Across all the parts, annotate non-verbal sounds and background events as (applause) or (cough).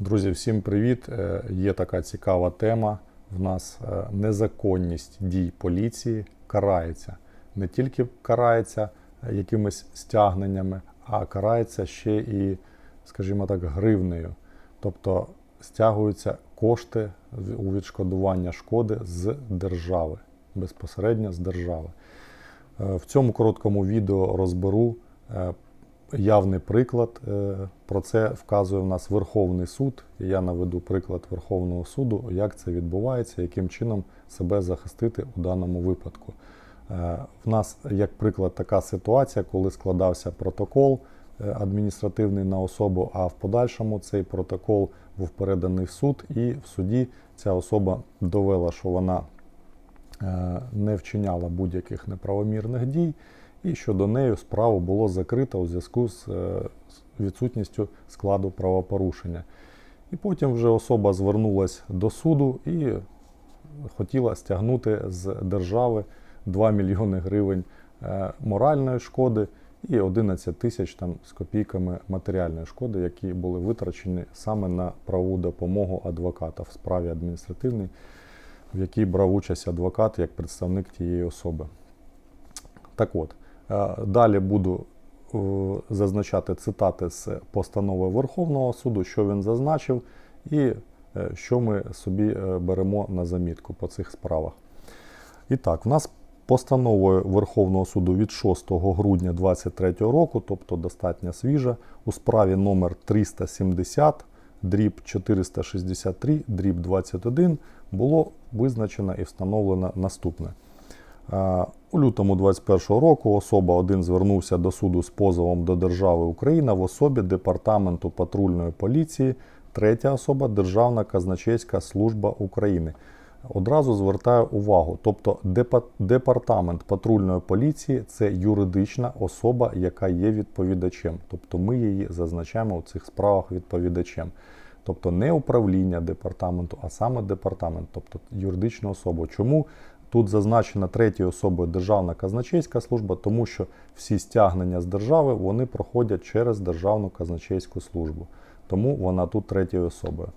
Друзі, всім привіт! Е, Є така цікава тема. В нас е, незаконність дій поліції карається. Не тільки карається е, якимись стягненнями, а карається ще і, скажімо так, гривнею. Тобто стягуються кошти у відшкодування шкоди з держави, безпосередньо з держави. В цьому короткому відео розберу явний приклад. Е, Про це вказує в нас Верховний суд. Я наведу приклад Верховного суду, як це відбувається, яким чином себе захистити у даному випадку. Е, В нас, як приклад, така ситуація, коли складався протокол е, адміністративний на особу, а в подальшому цей протокол був переданий в суд, і в суді ця особа довела, що вона не вчиняла будь-яких неправомірних дій, і щодо неї справу було закрито у зв'язку з е, відсутністю складу правопорушення. І потім вже особа звернулася до суду і хотіла стягнути з держави 2 мільйони гривень е, моральної шкоди і 11 тисяч там з копійками матеріальної шкоди, які були витрачені саме на правову допомогу адвоката в справі адміністративній, в якій брав участь адвокат як представник тієї особи. Так от, далі буду е, зазначати цитати з постанови Верховного суду, що він зазначив, і е, що ми собі е, беремо на замітку по цих справах. І так, в нас постановою Верховного суду від 6 грудня 2023 року, тобто достатньо свіжа, у справі номер 370 дріб 463 дріб 21 було визначено і встановлено наступне. Е, У лютому 2021 року особа 1 звернувся до суду з позовом до держави Україна в особі Департаменту патрульної поліції, третя особа Державна казначейська служба України. Одразу звертаю увагу, тобто департамент патрульної поліції це юридична особа, яка є відповідачем. Тобто ми її зазначаємо у цих справах відповідачем. Тобто не управління департаменту, а саме департамент, тобто юридична особа. Чому тут зазначена третьою особою Державна казначейська служба? Тому що всі стягнення з держави вони проходять через Державну казначейську службу. Тому вона тут третьою особою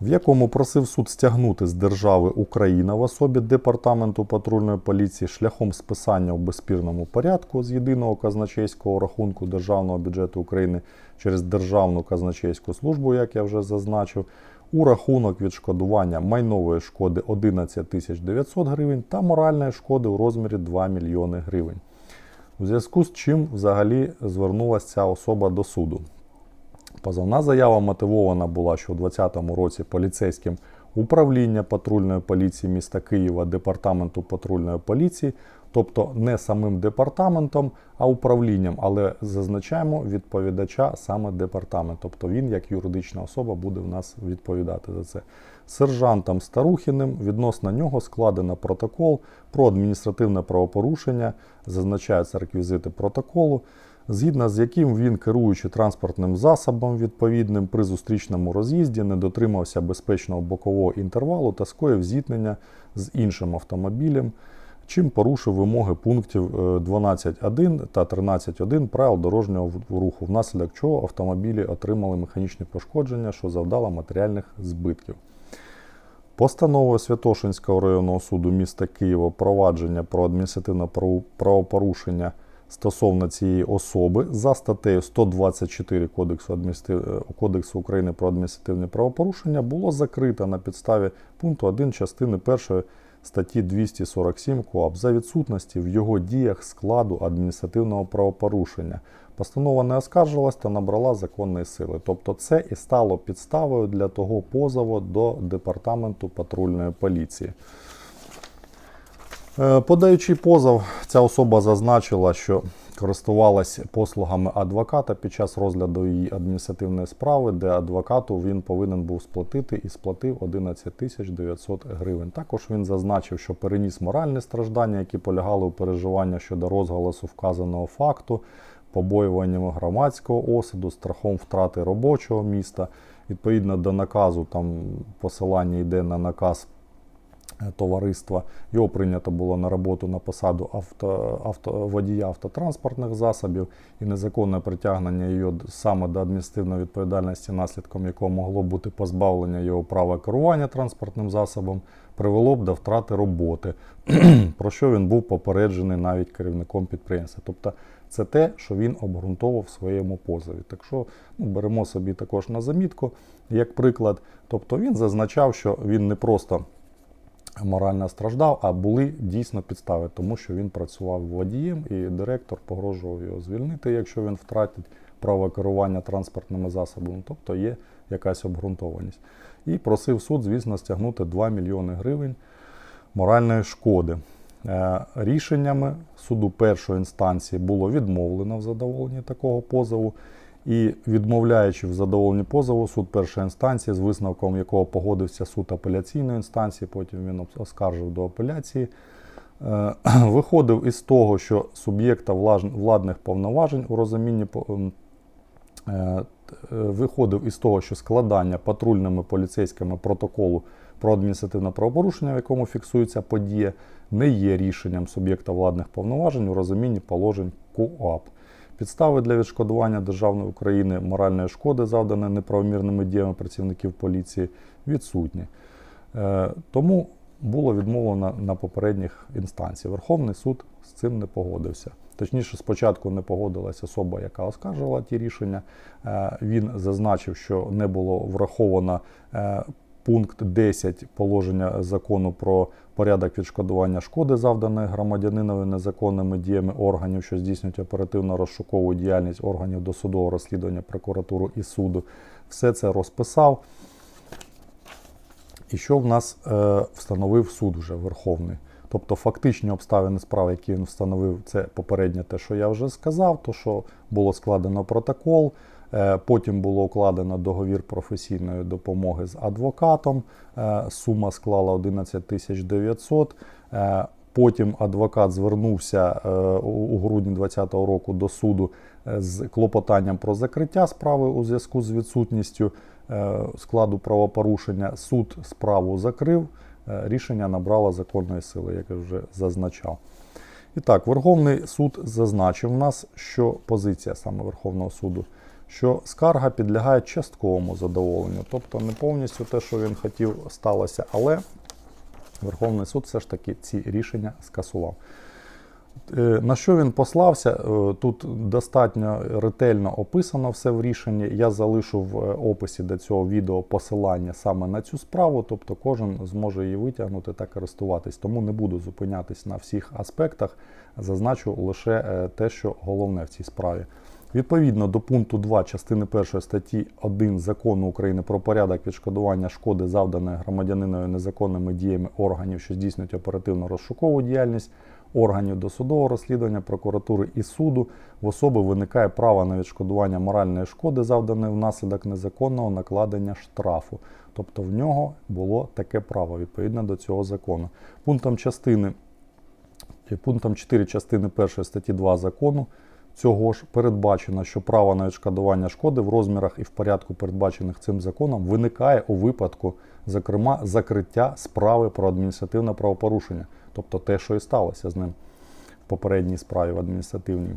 в якому просив суд стягнути з держави Україна в особі Департаменту патрульної поліції шляхом списання у безспірному порядку з єдиного казначейського рахунку Державного бюджету України через Державну казначейську службу, як я вже зазначив, у рахунок відшкодування майнової шкоди 11 900 гривень та моральної шкоди у розмірі 2 мільйони гривень. У зв'язку з чим взагалі звернулася ця особа до суду. Позовна заява мотивована була, що у 2020 році поліцейським управління патрульної поліції міста Києва департаменту патрульної поліції, тобто не самим департаментом, а управлінням, але зазначаємо відповідача саме департамент. Тобто він, як юридична особа, буде в нас відповідати за це. Сержантом Старухіним відносно нього складено протокол про адміністративне правопорушення, зазначаються реквізити протоколу згідно з яким він, керуючи транспортним засобом відповідним при зустрічному роз'їзді, не дотримався безпечного бокового інтервалу та скоїв зіткнення з іншим автомобілем, чим порушив вимоги пунктів е, 12.1 та 13.1 правил дорожнього руху, внаслідок чого автомобілі отримали механічні пошкодження, що завдало матеріальних збитків. Постановою Святошинського районного суду міста Києва провадження про адміністративне правопорушення стосовно цієї особи за статтею 124 Кодексу, адміністратив- е, Кодексу України про адміністративне правопорушення було закрито на підставі пункту 1 частини 1 статті 247 КОАП за відсутності в його діях складу адміністративного правопорушення. Постанова не оскаржилась та набрала законної сили. Тобто це і стало підставою для того позову до департаменту патрульної поліції. Е, Подаючи позов, ця особа зазначила, що користувалась послугами адвоката під час розгляду її адміністративної справи, де адвокату він повинен був сплатити і сплатив 11 тисяч 900 гривень. Також він зазначив, що переніс моральні страждання, які полягали у переживанні щодо розголосу вказаного факту, побоюванням громадського осуду, страхом втрати робочого міста. Відповідно до наказу, там посилання йде на наказ товариства. Його прийнято було на роботу на посаду авто, авто, водія автотранспортних засобів і незаконне притягнення його саме до адміністративної відповідальності, наслідком якого могло бути позбавлення його права керування транспортним засобом, привело б до втрати роботи, (clears throat) про що він був попереджений навіть керівником підприємства. Тобто це те, що він обґрунтовував в своєму позові. Так що ну, беремо собі також на замітку як приклад. Тобто він зазначав, що він не просто морально страждав, а були дійсно підстави, тому що він працював водієм і директор погрожував його звільнити, якщо він втратить право керування транспортними засобами, тобто є якась обґрунтованість. І просив суд, звісно, стягнути 2 мільйони гривень моральної шкоди. Е, Рішеннями суду першої інстанції було відмовлено в задоволенні такого позову. І відмовляючи в задоволенні позову, суд першої інстанції, з висновком якого погодився суд апеляційної інстанції, потім він ос- оскаржив до апеляції, е, (clears throat) виходив із того, що суб'єкта владних повноважень у розумінні ем, е, е, виходив із того, що складання патрульними поліцейськими протоколу про адміністративне правопорушення, в якому фіксується подія, не є рішенням суб'єкта владних повноважень у розумінні положень КУАП. Підстави для відшкодування державної України моральної шкоди, завданої неправомірними діями працівників поліції, відсутні. Е, Тому було відмовлено на попередніх інстанціях. Верховний суд з цим не погодився. Точніше, спочатку не погодилася особа, яка оскаржувала ті рішення. Е, Він зазначив, що не було враховано е, пункт 10 положення закону про порядок відшкодування шкоди, завданої громадянинові незаконними діями органів, що здійснюють оперативно-розшукову діяльність органів досудового розслідування прокуратури і суду. Все це розписав. І що в нас е, встановив суд вже Верховний? Тобто фактичні обставини справи, які він встановив, це попереднє те, що я вже сказав, то що було складено протокол, потім було укладено договір професійної допомоги з адвокатом, е, сума склала 11 тисяч 900. Е, Потім адвокат звернувся е, у грудні 2020 року до суду е, з клопотанням про закриття справи у зв'язку з відсутністю е, складу правопорушення. Суд справу закрив, е, рішення набрало законної сили, як я вже зазначав. І так, Верховний суд зазначив нас, що позиція саме Верховного суду, що скарга підлягає частковому задоволенню, тобто не повністю те, що він хотів, сталося, але Верховний суд все ж таки ці рішення скасував. Е, На що він послався? Е, Тут достатньо ретельно описано все в рішенні. Я залишу в описі до цього відео посилання саме на цю справу, тобто кожен зможе її витягнути та користуватись. Тому не буду зупинятись на всіх аспектах, зазначу лише е, те, що головне в цій справі. Відповідно до пункту 2 частини 1 статті 1 Закону України про порядок відшкодування шкоди, завданої громадянинові незаконними діями органів, що здійснюють оперативно-розшукову діяльність, органів досудового розслідування, прокуратури і суду, в особи виникає право на відшкодування моральної шкоди, завданої внаслідок незаконного накладення штрафу. Тобто в нього було таке право відповідно до цього закону. Пунктом частини пунктом 4 частини 1 статті 2 закону цього ж передбачено, що право на відшкодування шкоди в розмірах і в порядку, передбачених цим законом, виникає у випадку, зокрема, закриття справи про адміністративне правопорушення, тобто те, що і сталося з ним в попередній справі в адміністративній.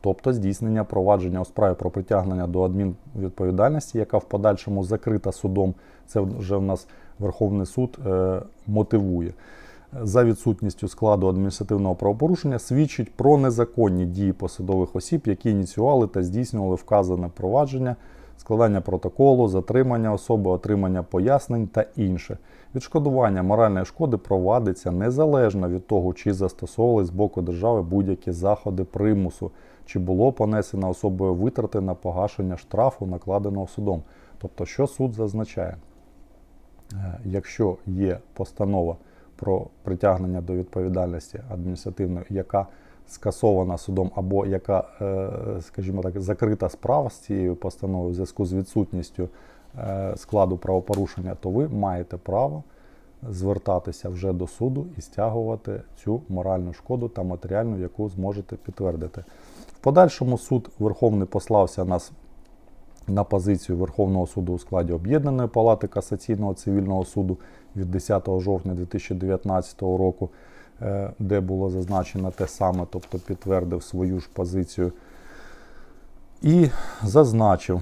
Тобто здійснення провадження у справі про притягнення до адмінвідповідальності, яка в подальшому закрита судом, це вже в нас Верховний суд е, мотивує. За відсутністю складу адміністративного правопорушення свідчить про незаконні дії посадових осіб, які ініціювали та здійснювали вказане провадження, складання протоколу, затримання особи, отримання пояснень та інше. Відшкодування моральної шкоди провадиться незалежно від того, чи застосовували з боку держави будь-які заходи примусу, чи було понесено особою витрати на погашення штрафу, накладеного судом. Тобто, що суд зазначає? Е, Якщо є постанова про притягнення до відповідальності адміністративної, яка скасована судом, або яка, е, скажімо так, закрита справа з цією постановою в зв'язку з відсутністю е, складу правопорушення, то ви маєте право звертатися вже до суду і стягувати цю моральну шкоду та матеріальну, яку зможете підтвердити. В подальшому суд Верховний послався нас на позицію Верховного суду у складі Об'єднаної палати касаційного цивільного суду від 10 жовтня 2019 року, е, де було зазначено те саме, тобто підтвердив свою ж позицію. І зазначив,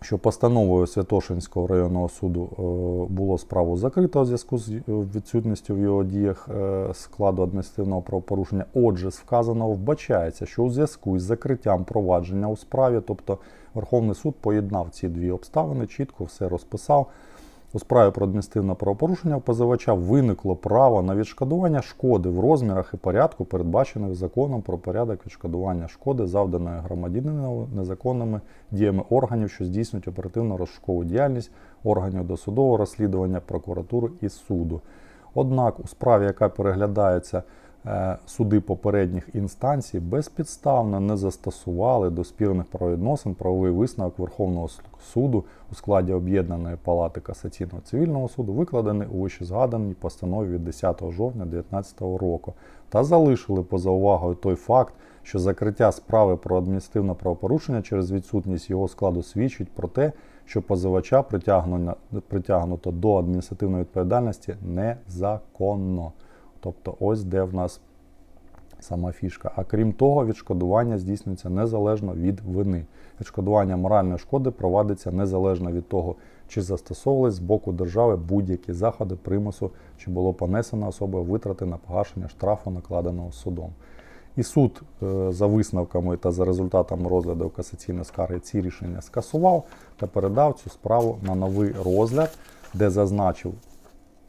що постановою Святошинського районного суду е, було справу закрито у зв'язку з відсутністю в його діях е, складу адміністративного правопорушення. Отже, з вказаного вбачається, що у зв'язку із закриттям провадження у справі, тобто Верховний суд поєднав ці дві обставини, чітко все розписав. У справі про адміністративне правопорушення у позивача виникло право на відшкодування шкоди в розмірах і порядку, передбачених законом про порядок відшкодування шкоди, завданої громадянину незаконними діями органів, що здійснюють оперативно розшукову діяльність органів досудового розслідування прокуратури і суду. Однак у справі, яка переглядається суди попередніх інстанцій, безпідставно не застосували до спірних правовідносин правовий висновок Верховного суду у складі Об'єднаної палати касаційного цивільного суду, викладений у вищезгаданій постанові від 10 жовтня 2019 року, та залишили поза увагою той факт, що закриття справи про адміністративне правопорушення через відсутність його складу свідчить про те, що позивача притягнуто до адміністративної відповідальності незаконно. Тобто, ось де в нас сама фішка. А крім того, відшкодування здійснюється незалежно від вини. Відшкодування моральної шкоди провадиться незалежно від того, чи застосовувались з боку держави будь-які заходи примусу, чи було понесено особою витрати на погашення штрафу, накладеного судом. І суд е, за висновками та за результатами розгляду касаційної скарги ці рішення скасував та передав цю справу на новий розгляд, де зазначив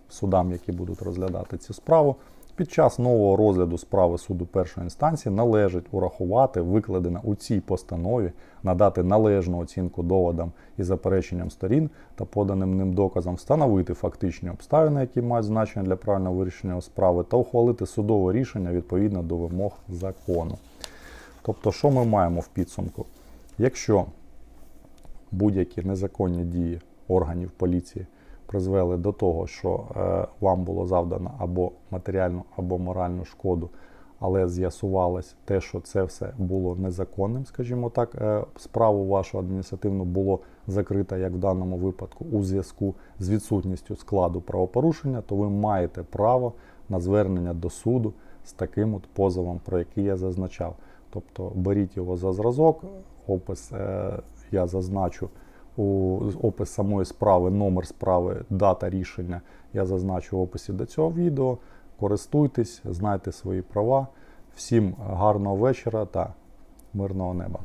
судам, які будуть розглядати цю справу. Під час нового розгляду справи суду першої інстанції належить урахувати викладене у цій постанові, надати належну оцінку доводам і запереченням сторін та поданим ним доказам, встановити фактичні обставини, які мають значення для правильного вирішення справи, та ухвалити судове рішення відповідно до вимог закону. Тобто, що ми маємо в підсумку? Якщо будь-які незаконні дії органів поліції призвели до того, що е, вам було завдано або матеріальну, або моральну шкоду, але з'ясувалось те, що це все було незаконним, скажімо так, е, справу вашу адміністративну було закрита, як в даному випадку, у зв'язку з відсутністю складу правопорушення, то ви маєте право на звернення до суду з таким от позовом, про який я зазначав. Тобто беріть його за зразок, опис е, я зазначу у опис самої справи, номер справи, дата рішення я зазначу в описі до цього відео. Користуйтесь, знайте свої права. Всім гарного вечора та мирного неба.